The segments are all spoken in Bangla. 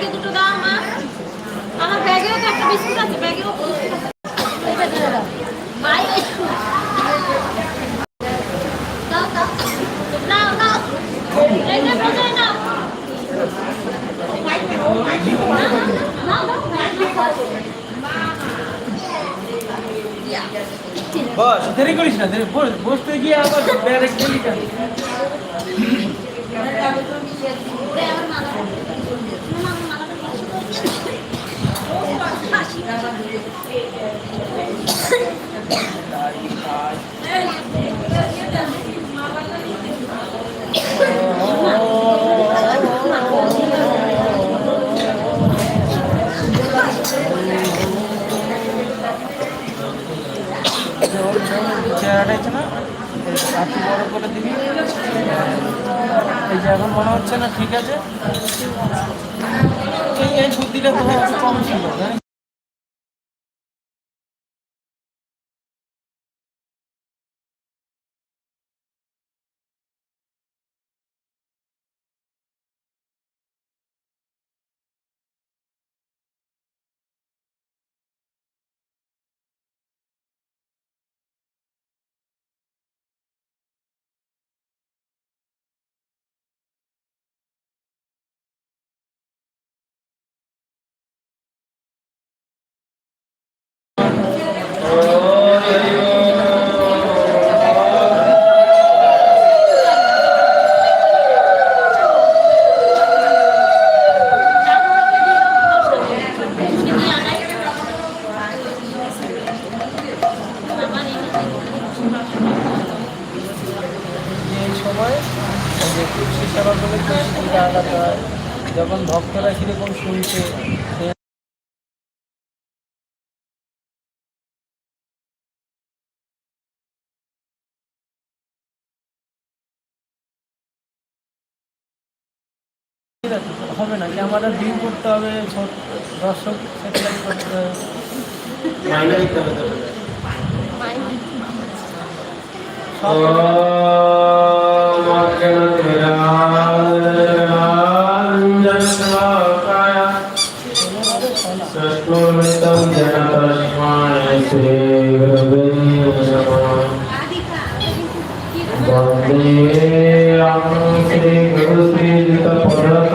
ব্যাগে দুটো দাও মা। আমার ব্যাগেও তো একটা বিস্কুট আছে ব্যাগেও বস দেরি করিস না দেরি বসতে গিয়ে আবার ডাইরেক্ট বলি কেন চেহারাটা আছে না বড় করে দিবি এই যে এখন মনে হচ্ছে না ঠিক আছে। এই বুদ্ধিটা তো কম ছিল, জানিস? ঠিক আছে, হবে না। ক্যামেরা ভিউ করতে হবে দর্শক স্যাটেলাইট করতে হবে। সব श्री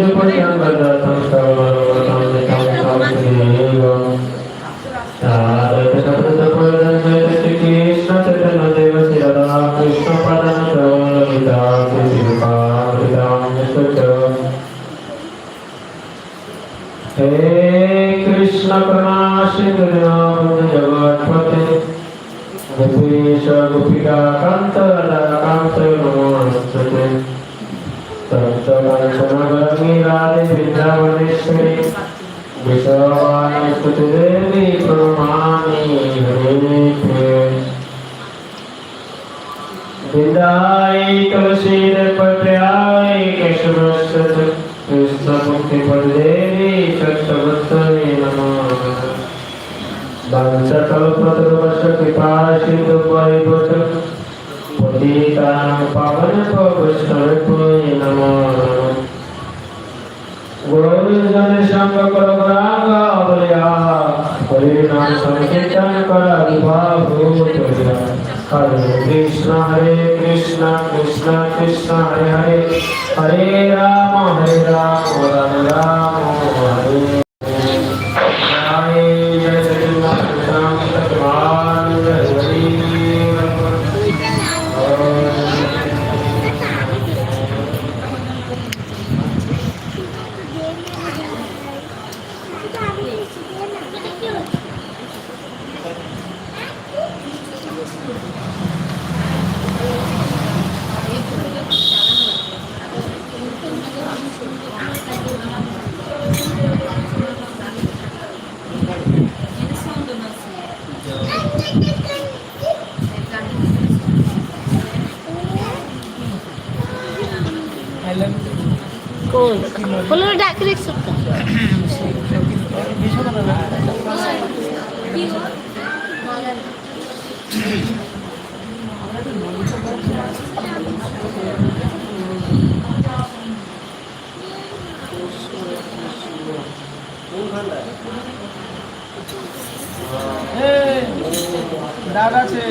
திருப்பதி அனுபவம் वंशकल्पतरुवश कृपा सिन्धु परिवच पतितानां पावनपवैष्णवे नमः गुरुजन संग कर राग अवलिया हरिनाम संकीर्तन कर विभाव हरे कृष्ण हरे कृष्ण कृष्ण कृष्ण हरे हरे हरे राम हरे राम राम राम हरे দাদা আছে।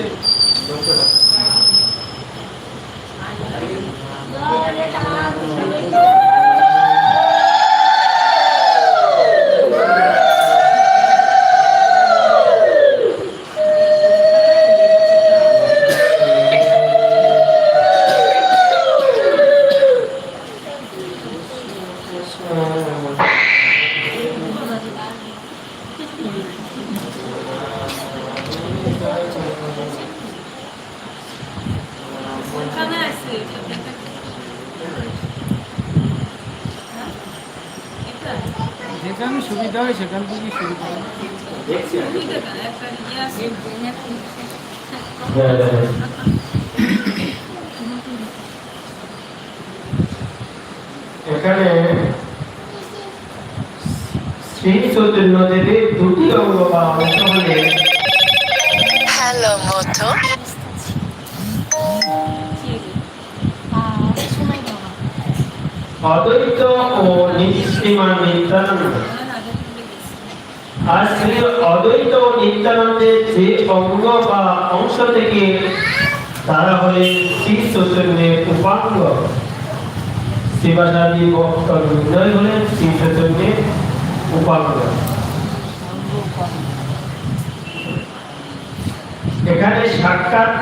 যেখানে সুবিধা হয় সেখান থেকে সুবিধা হয়। এখানে শ্রী চৈতন্য দেবীর দুটি অঙ্গ বা অংশ হলে Hello, Moto. অদ্বৈত ও নিশ্চিমান নিত্যানন্দ আর শ্রী অদ্বৈত ও নিত্যানন্দের যে অঙ্গ বা অংশ থেকে তারা হলেন শ্রী চৈতন্যের উপাঙ্গ। শিবাচারী ভক্ত বিনয় হলেন শ্রী চৈতন্যের উপাঙ্গ। এখানে সাক্ষাৎ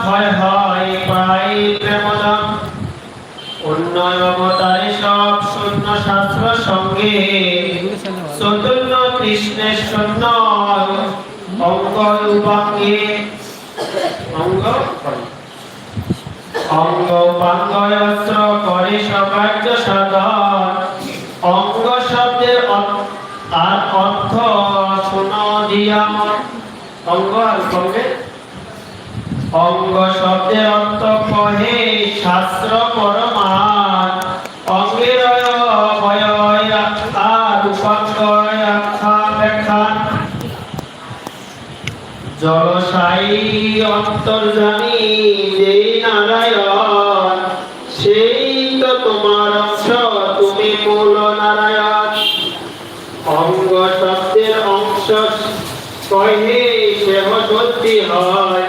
ক্ষয় হয় প্রায় প্রেমদম। শাস্ত্র সঙ্গে। চতুর্ণ কৃষ্ণের শূন্য। অঙ্গ অঙ্গ? অঙ্গ পাঙ্গয়স্ত্র করে সকার্য সাধন অঙ্গ শব্দের অর্থ- আর অর্থ শোন দিয়া অঙ্গ অঙ্গ শব্দের অন্ত কহে শাস্ত্র পরমান অঙ্গের জলসায়ী অন্তর্জামী সত্যি হয়।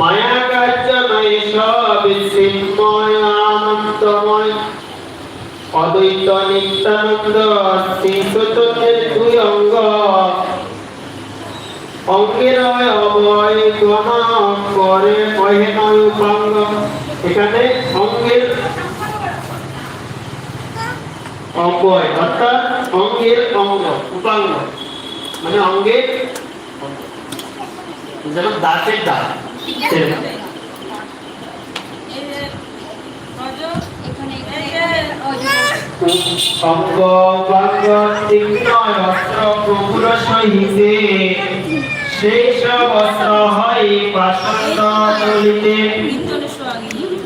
মায়া কার্য নয় সব চিন্ময় আনন্দময়। অদ্বৈত নিত্যানন্দ শ্রী দুই অঙ্গ। অঙ্গের অবয় গণ করে কহে উপাঙ্গ এখানে অঙ্গের অবয় অর্থাৎ অঙ্গের অঙ্গ, উপাঙ্গ। মানে অঙ্গের অঙ্গ। যেমন দাঁতের দাঁত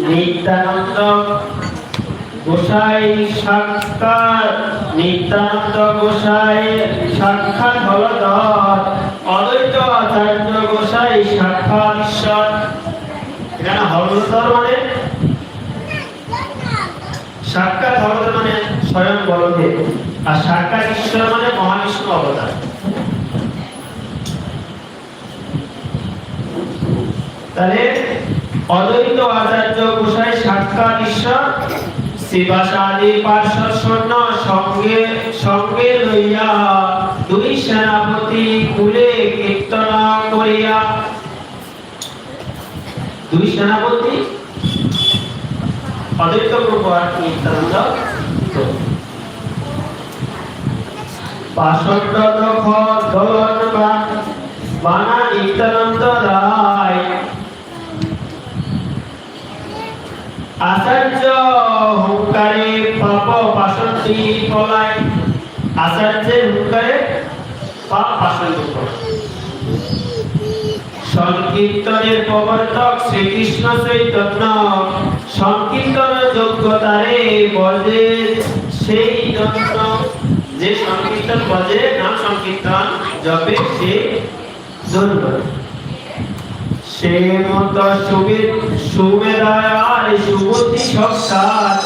নিত্যানন্দ গোসাই সাক্ষাৎ নিত্যানন্দ গোসাই সাক্ষাৎ অদ্বৈত সাক্ষাৎ ঈশ্বর এখানে মানে? সাক্ষাৎ মানে স্বয়ং বলদেব। আর সাক্ষাৎ ঈশ্বর মানে মহাবিষ্ণু অবতার। তাহলে অদ্বৈত আচার্য গোসাই সাক্ষাৎ ঈশ্বর শিবাসাদি পার্শ্ব সঙ্গে সঙ্গে লইয়া দুই সেনাপতি কুলে কীর্তন করিয়া। দুই সেনাপতি পাষণ্ড রায়। আচার্য হুঙ্কারে পাপ আচার্যের হুঙ্কারে পাপ পলায়। সংকীর্তনের প্রবর্তক শ্রীকৃষ্ণ চৈতন্য সংকীর্তন যোগ্যতারে বজে সেই জন্য যে সংকীর্তন বজে নাম সংকীর্তন জপে সে ধন্য সে মত সুমেধায় আর সুবুদ্ধি সৎসার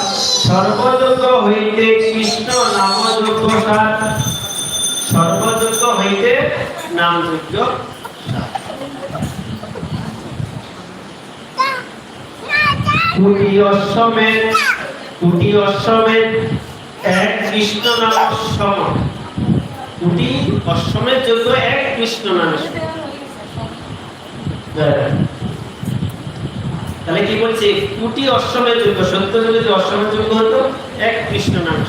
সর্বযোগ্য হইতে কৃষ্ণ নাম যোগ্য সার। সর্বযোগ্য হইতে নাম যোগ্য কুটি অশ্বমের কুটি অশ্বমের এক কৃষ্ণ নাম সম কুটি অশ্বমের যজ্ঞ এক কৃষ্ণ নামে তাহলে কি বলছে? কুটি অশ্বমের যজ্ঞ সত্য যুগে যে অশ্বমের যজ্ঞ হতো, এক কৃষ্ণ নামে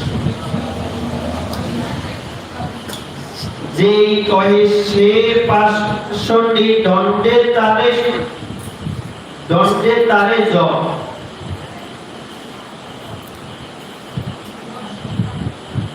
যে কহে সে পাশন্ডি দণ্ডে তারে দণ্ডে তারে জ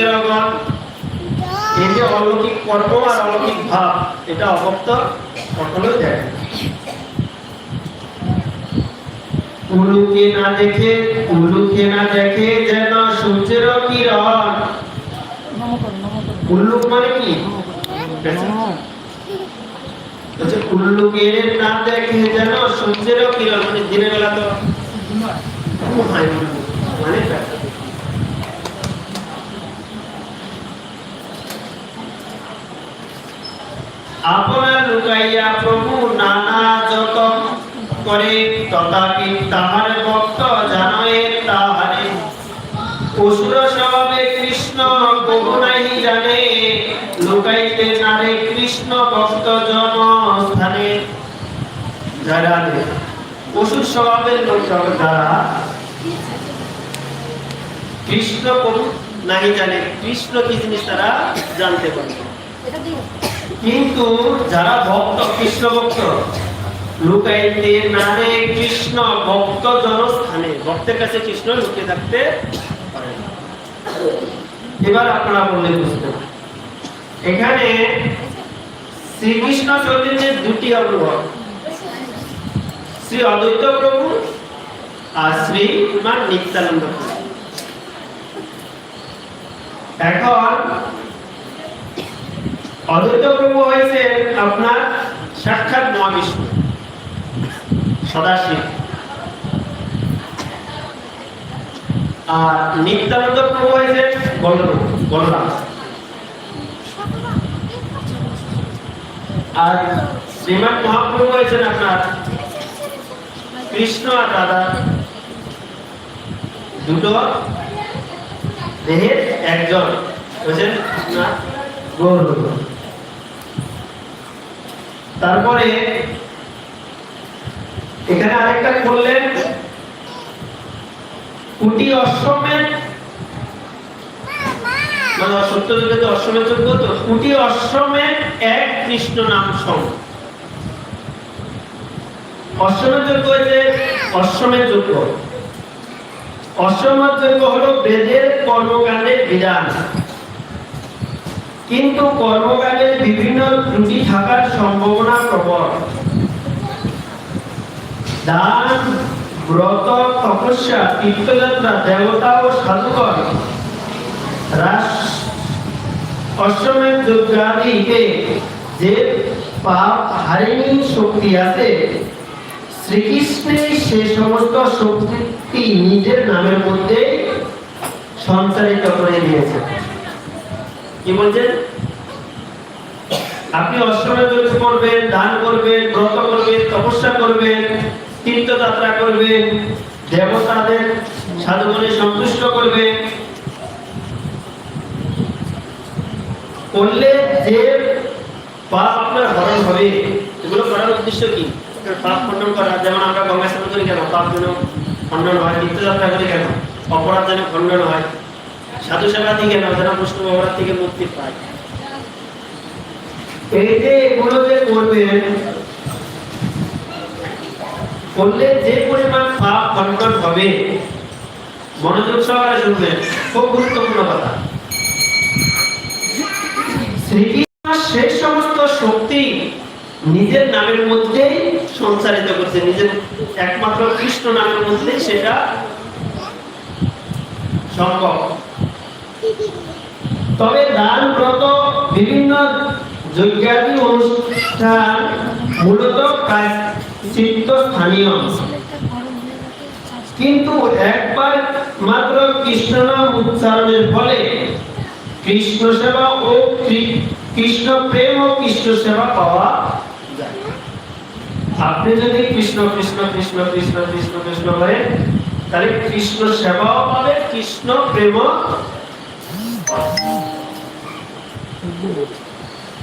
অভক্তের গণ এই যে অলৌকিক কর্ম আর অলৌকিক ভাব। এটা অভক্ত কখনোই দেখে উলুকে না দেখে, উলুকে না দেখে যেন সূর্যের কিরণ। উল্লুক মানে কি? বলছে উল্লুকের না দেখে যেন সূর্যের কিরণ। মানে দিনের বেলা তো মানে আপনার লুকাইয়া প্রভু নানা যত করে, তথাপি তাহার ভক্ত তাহারে। অসুর স্বভাবে কৃষ্ণ বহু নাহি জানে, লুকাইতে কৃষ্ণ ভক্ত জন স্থানে যারা অসুর স্বভাবের লোক যারা কৃষ্ণ বহু নাহি জানে, কৃষ্ণ কি জিনিস তারা জানতে পারে কিন্তু যারা ভক্ত, কৃষ্ণ ভক্ত, লুকাইতে নারে কৃষ্ণ ভক্ত জনস্থানে, ভক্তের কাছে কৃষ্ণ লুকিয়ে থাকতে। এবার আপনারা বললে বুঝতে। এখানে শ্রীকৃষ্ণ চৈতন্যের দুটি অনুভব শ্রী অদ্বৈত প্রভু আর শ্রী কুমার নিত্যানন্দ এখন অদ্বৈত প্রভু হয়েছে আপনার সাক্ষাৎ মহাবিষ্ণু, সদাশিব। আর নিত্যানন্দ প্রভু হয়েছে বলরাম বলরাম আর শ্রীমান মহাপ্রভু হয়েছেন আপনার কৃষ্ণ আর রাধা দুটো দেহের একজন হয়েছেন আপনার গৌরব তারপরে এখানে আরেকটা বললেন কুটি অশ্বমের মানে সত্য যুগে তো অশ্বমের যোগ্য তো, কুটি অশ্বমের এক কৃষ্ণ নাম সম। অশ্বমের যোগ্য হয়েছে অশ্বমের যোগ্য। অশ্বমের যোগ্য হলো বেদের কর্মকাণ্ডের বিধান। কিন্তু কর্মকাণ্ডের বিভিন্ন ত্রুটি থাকার সম্ভাবনা প্রবল। দান, ব্রত, তপস্যা, তীর্থযাত্রা, দেবতা ও সাধুগণ রাস যে পাপ হারিনি শক্তি আছে শ্রীকৃষ্ণের সে সমস্ত শক্তি নিজের নামের মধ্যে সঞ্চারিত করে দিয়েছে কি বলছেন? আপনি অশ্বমের যজ্ঞ করবেন দান করবেন, ব্রত করবেন, তপস্যা করবেন, তীর্থযাত্রা করবেন, দেবতাদের সাধুগণে সন্তুষ্ট করবেন। করলে যে পাপ আপনার হরণ হবে, এগুলো করার উদ্দেশ্য কি? পাপ খণ্ডন করা, যেমন আমরা গঙ্গা স্নান করি কেন পাপ যেন খণ্ডন হয়, তীর্থযাত্রা করি কেন অপরাধ যেন খণ্ডন হয় সাধু সেবা থেকে কেন যেন বৈষ্ণব অপরাধ থেকে মুক্তি পায়। এই যে এগুলো যে করবেন করলে যে পরিমাণ পাপ খণ্ডন হবে, মনোযোগ সহকারে শুনবেন, খুব গুরুত্বপূর্ণ কথা। সেই সমস্ত শক্তি নিজের নামের মধ্যেই সঞ্চারিত করছে, নিজের একমাত্র কৃষ্ণ নামের মধ্যে সেটা সম্ভব। তবে দান ব্রত বিভিন্ন যজ্ঞাদি অনুষ্ঠান মূলত চিত্ত স্থানীয় কিন্তু একবার মাত্র কৃষ্ণ নাম উচ্চারণের ফলে কৃষ্ণ সেবা ও কৃষ্ণ প্রেম ও কৃষ্ণ সেবা পাওয়া আপনি যদি কৃষ্ণ কৃষ্ণ কৃষ্ণ কৃষ্ণ কৃষ্ণ কৃষ্ণ করেন তাহলে কৃষ্ণ সেবাও পাবে কৃষ্ণ প্রেম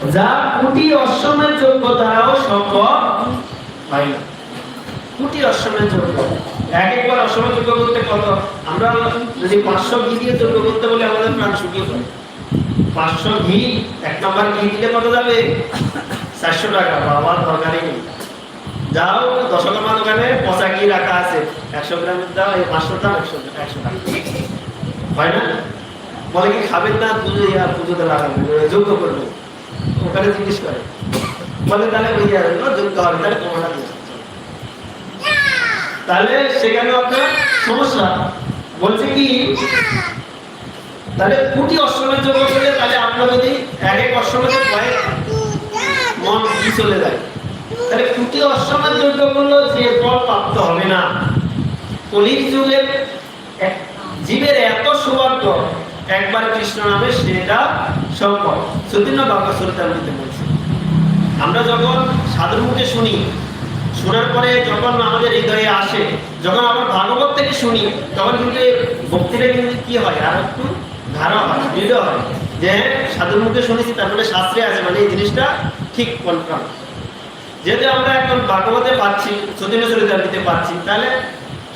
যা কোটি অশ্বমের যোগ্য দ্বারাও সম্ভব হয় না। অশ্বমের যোগ্য। এক একবার অশ্বমের যোগ্য করতে কত? আমরা যদি পাঁচশো ঘি দিয়ে যোগ্য করতে বলে, আমাদের প্রাণ শুকিয়ে পাঁচশো ঘি, এক নম্বর ঘি দিলে কত যাবে? চারশো টাকা। বাবা দরকারই নেই। যাও, দশকর্মা দোকানে পচা ঘি রাখা আছে। একশো গ্রামের দাম এই পাঁচশো দাম একশো একশো টাকা। হয় না? বলে কি খাবেন না? পুজো ইয়া পুজোতে লাগাবেন, যোগ্য করবে ওখানে জিজ্ঞেস করে। বলে, তাহলে ওই যোগ্য তাহলে সেখানে আপনার সমস্যা। বলছে কি, তাহলে কোটি অশ্বমের যোগ্য করলে তাহলে আপনার যদি এক এক অশ্বমের কয়েক মন কি চলে যায়। তাহলে কোটি অশ্বমের যোগ্য করলেও যে ফল প্রাপ্ত হবে না। কলির যুগের জীবের এত সৌভাগ্য একবার কৃষ্ণ নামে সেটা সম্ভব সুদিন বাবা সরিতামৃতে বলছে। আমরা যখন সাধুর মুখে শুনি, শোনার পরে যখন আমাদের হৃদয়ে আসে, যখন আবার ভাগবত থেকে শুনি, তখন কিন্তু ভক্তিটা কিন্তু কি হয়? আর একটু ধারা হয়, দৃঢ় হয় যে সাধুর মুখে শুনেছি, তার মানে শাস্ত্রে আছে মানে এই জিনিসটা ঠিক কনফার্ম যেহেতু আমরা এখন ভাগবতে পাচ্ছি সতীন চরিতামৃতে পাচ্ছি, তাহলে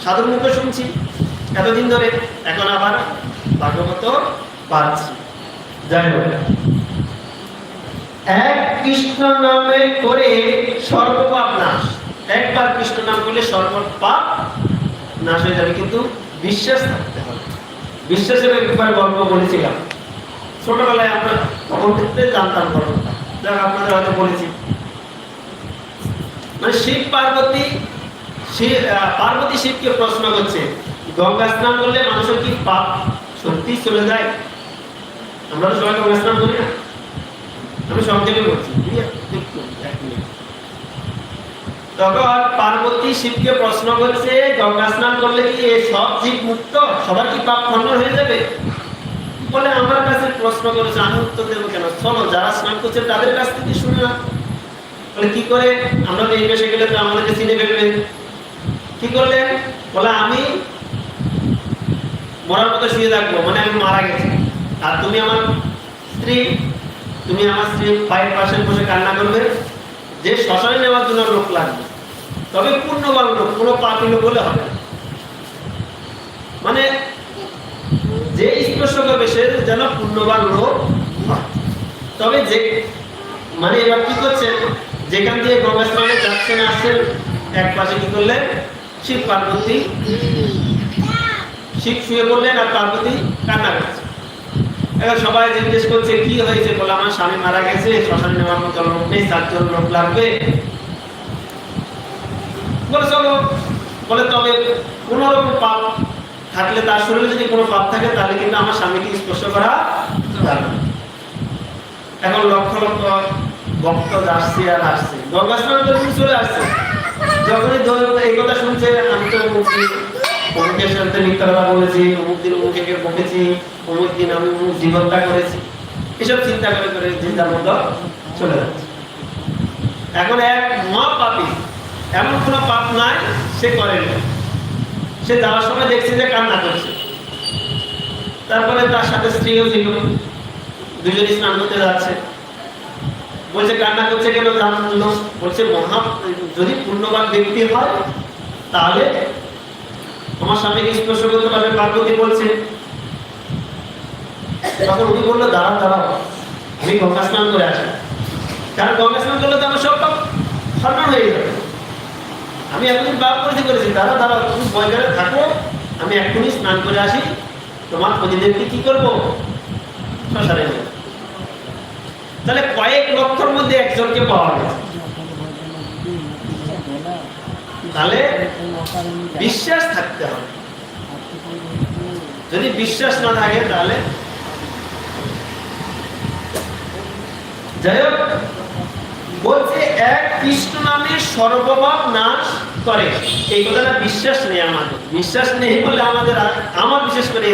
সাধুর মুখে শুনছি। এতদিন ধরে, এখন আবার ভাগবত পাচ্ছি যাই হোক। এক কৃষ্ণ নামে করে সর্বপাপ নাশ একবার কৃষ্ণ নাম করলে সর্বপাপ নাশ হয়ে যাবে, কিন্তু বিশ্বাস থাকতে হবে। বিশ্বাসের একবার গল্প বলেছিলাম। ছোটবেলায় আমরা তখন জানতাম গল্পটা। যাক, আপনাদের হয়তো বলেছি। মানে শিব পার্বতী শিব পার্বতী শিবকে প্রশ্ন করছে, গঙ্গা স্নান করলে মানুষের কি পাপ সত্যি চলে যায়। আমরা তো সবাই গঙ্গা স্নান করি না। আমি বলছি? একটু, এক মিনিট। তখন পার্বতী শিবকে প্রশ্ন করছে গঙ্গা স্নান করলে কি সব জীব মুক্ত? সবার কি পাপ খণ্ডন হয়ে যাবে? বলে আমার কাছে প্রশ্ন করেছে আমি উত্তর দেবো কেন? চলো যারা স্নান করছে তাদের কাছ থেকে শুনে না বলে কি করে? আমরা এই বেশে গেলে তো আমাদেরকে চিনে ফেলবে। কি করলেন? বলে আমি মরার মতো শুয়ে থাকব মানে আমি মারা গেছি। আর তুমি আমার স্ত্রী, তুমি আমার স্ত্রী পায়ের পাশে বসে কান্না করবে, যে শ্মশানে নেওয়ার জন্য লোক লাগবে। তবে পূর্ণবান লোক কোনো পাপি লোক বলে হবে। মানে যে স্পর্শ করবে সে যেন পূর্ণবান লোক তবে যে মানে এবার কি করছেন যেখান দিয়ে গঙ্গা স্নানে যাচ্ছেন আসছেন এক পাশে কি করলেন শিব পার্বতী শিব শুয়ে পড়লেন আর পার্বতী কান্না করছে। এবার সবাই জিজ্ঞেস করছে, কি হয়েছে? বলে, আমার স্বামী মারা গেছে, শ্মশানে নেওয়ার মতো লোক নেই, চারজন লোক লাগবে। বলে, চলো। বলে, তবে কোনো রকম পাপ থাকলে, তার শরীরে যদি কোনো পাপ থাকে, তাহলে কিন্তু আমার স্বামীকে স্পর্শ করা এখন লক্ষ লক্ষ ভক্ত আসছে আর আসছে। গঙ্গা চলে আসছে। যখনই এই কথা শুনছে অমুকের সাথে মিথ্যা বলেছি, অমুক দিন অমুকে বকেছি অমুক দিন আমি অমুক জীবনটা করেছি। এসব চিন্তা করে করে চলে যাচ্ছে। এখন এক মহা পাপি এমন কোনো পাপ নাই, সে করেনি। সে যাওয়ার সময় দেখছে যে কান্না করছে। তারপরে তার সাথে স্ত্রীও ছিল দুজন স্নান করতে যাচ্ছে। বলছে, কান্না করছে কেন? জানলো বলছে, মহা, যদি পূর্ণবান ব্যক্তি হয়, তাহলে আমার স্বামীকে স্পর্শ করতে পারবে, পার্বতী বলছে। তখন উনি বলল দাঁড়া দাঁড়াও, আমি গঙ্গা স্নান করে আসি। কারণ গঙ্গা স্নান করলে তো আমার সব পাপ হয়ে যাবে আমি এতদিন পাপ করেছি করেছি। দাদা দাঁড়াও, তুমি বয়গারে থাকো, আমি এক্ষুনি স্নান করে আসি। তোমার প্রতিদেবকে কি করব? শ্মশানে নেব তাহলে কয়েক লক্ষর মধ্যে একজনকে পাওয়া গেছে। তাহলে বিশ্বাস থাকতে হবে। যদি বিশ্বাস না থাকে, তাহলে যাই হোক, বলছে, এক কৃষ্ণ নামে সর্বভাব নাশ করে। এই কথাটা বিশ্বাস নেই আমাদের। বিশ্বাস নেই বলে আমাদের আমার বিশেষ করে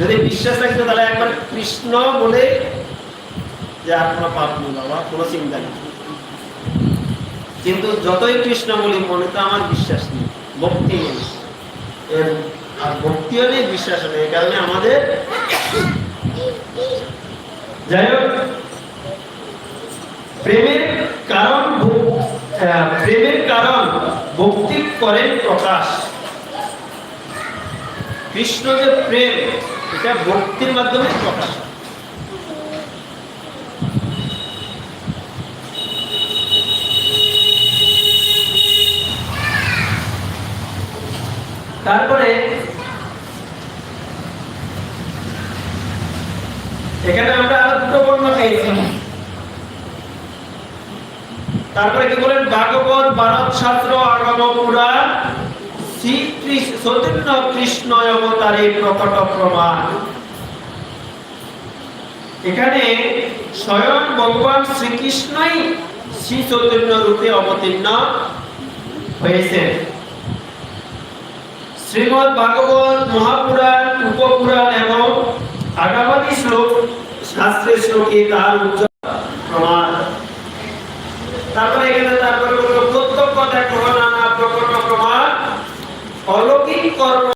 যদি বিশ্বাস থাকতো, তাহলে একবার কৃষ্ণ বলে যে, আর কোনো পাপ নেই বাবা, কোনো চিন্তা নেই। কিন্তু যতই কৃষ্ণ বলি, মনে তো আমার বিশ্বাস নেই, ভক্তি নেই এর আর ভক্তিও নেই, বিশ্বাসও নেই কারণে আমাদের যাই হোক, প্রেমের কারণ প্রেমের কারণ ভক্তি করেন প্রকাশ কৃষ্ণ যে প্রেম, এটা ভক্তির মাধ্যমে প্রকাশ হয়। তারপরে এখানে আমরা আরও দুটো বর্ণ পেয়েছি। তারপরে কি বলেন? ভাগবত, ভারত শাস্ত্র আগম পুরাণ শ্রী কৃষ্ণ কৃষ্ণ অবতারে প্রকট প্রমাণ। এখানে স্বয়ং ভগবান শ্রীকৃষ্ণই শ্রী চৈতন্য রূপে অবতীর্ণ হয়েছেন। শ্রীমৎ ভাগবত, মহাপুরাণ, উপপুরাণ এবং আগামাতি শ্লোক শাস্ত্রের শ্লোকে তার উচ্চারণ প্রমাণ। তারপরে এখানে তারপরে প্রত্যক্ষ দেখা নানা প্রকট প্রমাণ, অলৌকিক কর্ম